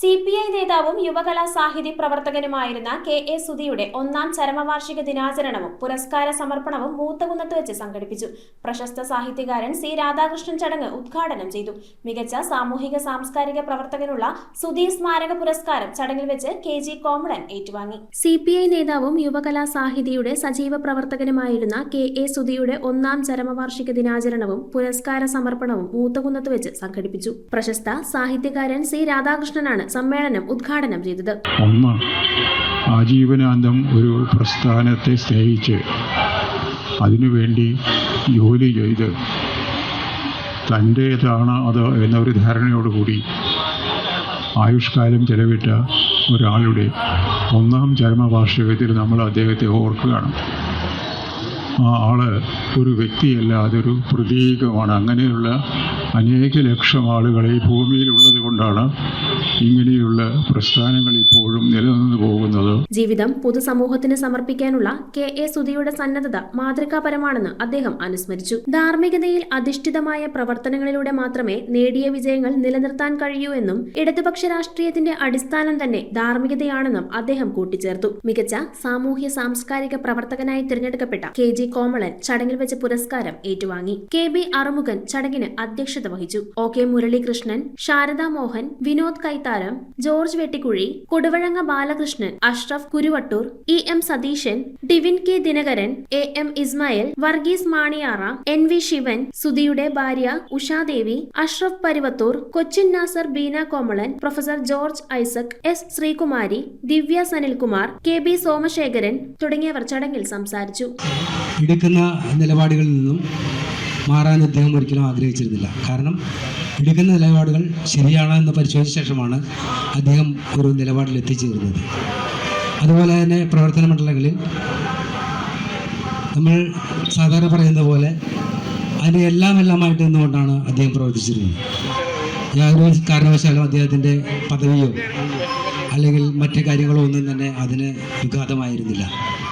C P I നേതാവും യുവകലാ സാഹിത്യ പ്രവർത്തകനുമായിരുന്ന K A സുധിയുടെ ഒന്നാം ചരമവാർഷിക ദിനാചരണവും പുരസ്കാര സമർപ്പണവും മൂത്തകുന്നത്ത് വെച്ച് സംഘടിപ്പിച്ചു. പ്രശസ്ത സാഹിത്യകാരൻ സി രാധാകൃഷ്ണൻ ചടങ്ങ് ഉദ്ഘാടനം ചെയ്തു. മികച്ച സാമൂഹിക സാംസ്കാരിക പ്രവർത്തകനുള്ള സുധി സ്മാരക പുരസ്കാരം ചടങ്ങിൽ വെച്ച് കെ ജി കോമളൻ ഏറ്റുവാങ്ങി. സി പി ഐ നേതാവും യുവകലാ സാഹിതിയുടെ സജീവ പ്രവർത്തകനുമായിരുന്ന കെ എ സുധിയുടെ ഒന്നാം ചരമവാർഷിക ദിനാചരണവും പുരസ്കാര സമർപ്പണവും മൂത്തകുന്നത്ത് വെച്ച് സംഘടിപ്പിച്ചു. പ്രശസ്ത സാഹിത്യകാരൻ സി രാധാകൃഷ്ണനാണ് സമ്മേളനം ഉദ്ഘാടനം ചെയ്തത്. ഒന്ന് ആജീവനാന്തം ഒരു പ്രസ്ഥാനത്തെ സ്നേഹിച്ച് അതിനുവേണ്ടി ജോലി ചെയ്ത് തന്റേതാണ് അത് എന്നൊരു ധാരണയോടുകൂടി ആയുഷ്കാലം ചെലവിട്ട ഒരാളുടെ ഒന്നാം ചരമവാർഷികത്തിൽ നമ്മൾ അദ്ദേഹത്തെ ഓർക്കുകയാണ്. ആ ആൾ ഒരു വ്യക്തിയല്ല അതൊരു പ്രതീകമാണ്. അങ്ങനെയുള്ള അനേക ലക്ഷം ആളുകൾ ഈ ഭൂമിയിലുള്ളത് കൊണ്ടാണ് ഇങ്ങനെയുള്ള പ്രസ്ഥാനങ്ങൾ ഇപ്പോഴും നിലനിന്ന് പോകുന്നത്. ജീവിതം പൊതുസമൂഹത്തിന് സമർപ്പിക്കാനുള്ള കെ എ സുധിയുടെ സന്നദ്ധത മാതൃകാപരമാണെന്ന് അദ്ദേഹം അനുസ്മരിച്ചു. ധാർമ്മികതയിൽ അധിഷ്ഠിതമായ പ്രവർത്തനങ്ങളിലൂടെ മാത്രമേ നേടിയ വിജയങ്ങൾ നിലനിർത്താൻ കഴിയൂ എന്നും ഇടതുപക്ഷ രാഷ്ട്രീയത്തിന്റെ അടിസ്ഥാനം തന്നെ ധാർമ്മികതയാണെന്നും അദ്ദേഹം കൂട്ടിച്ചേർത്തു. മികച്ച സാമൂഹ്യ സാംസ്കാരിക പ്രവർത്തകനായി തിരഞ്ഞെടുക്കപ്പെട്ട കെ ജി കോമളൻ ചടങ്ങിൽ വെച്ച് പുരസ്കാരം ഏറ്റുവാങ്ങി. കെ ബി അറുമുഖൻ ചടങ്ങിന് അധ്യക്ഷത വഹിച്ചു O K Muralikrishnan Sharada Mohan Vinod Kaitharam George Vettikuzhi Koduvazhanga Balakrishnan Ashraf Kuruvattoor E M Satheesan Divin K Dinakaran A M Ismail Varghese Maniyara N V Shivan സുധിയുടെ ഭാര്യ Ushadevi Ashraf Paruvathoor Cochin Nasar Beena Komalan professor George Isaac S Sreekumari Divya Sanilkumar K B Somashekharan തുടങ്ങിയവർ ചടങ്ങിൽ സംസാരിച്ചു. എടുക്കുന്ന നിലപാടുകളിൽ നിന്നും മാറാൻ അദ്ദേഹം ഒരിക്കലും ആഗ്രഹിച്ചിരുന്നില്ല. കാരണം എടുക്കുന്ന നിലപാടുകൾ ശരിയാണോ എന്ന് പരിശോധിച്ച ശേഷമാണ് അദ്ദേഹം ഒരു നിലപാടിൽ എത്തിച്ചേരുന്നത്. അതുപോലെ തന്നെ പ്രവർത്തന മണ്ഡലങ്ങളിൽ നമ്മൾ സാധാരണ പറയുന്ന പോലെ അതിന്റെ എല്ലാം എല്ലാമായിട്ട് നിന്നുകൊണ്ടാണ് അദ്ദേഹം പ്രവർത്തിച്ചിരുന്നത്. യാതൊരു കാരണവശാലും അദ്ദേഹത്തിന്റെ പദവിയോ അല്ലെങ്കിൽ മറ്റു കാര്യങ്ങളോ ഒന്നും തന്നെ അതിന് വിഘാതമായിരുന്നില്ല.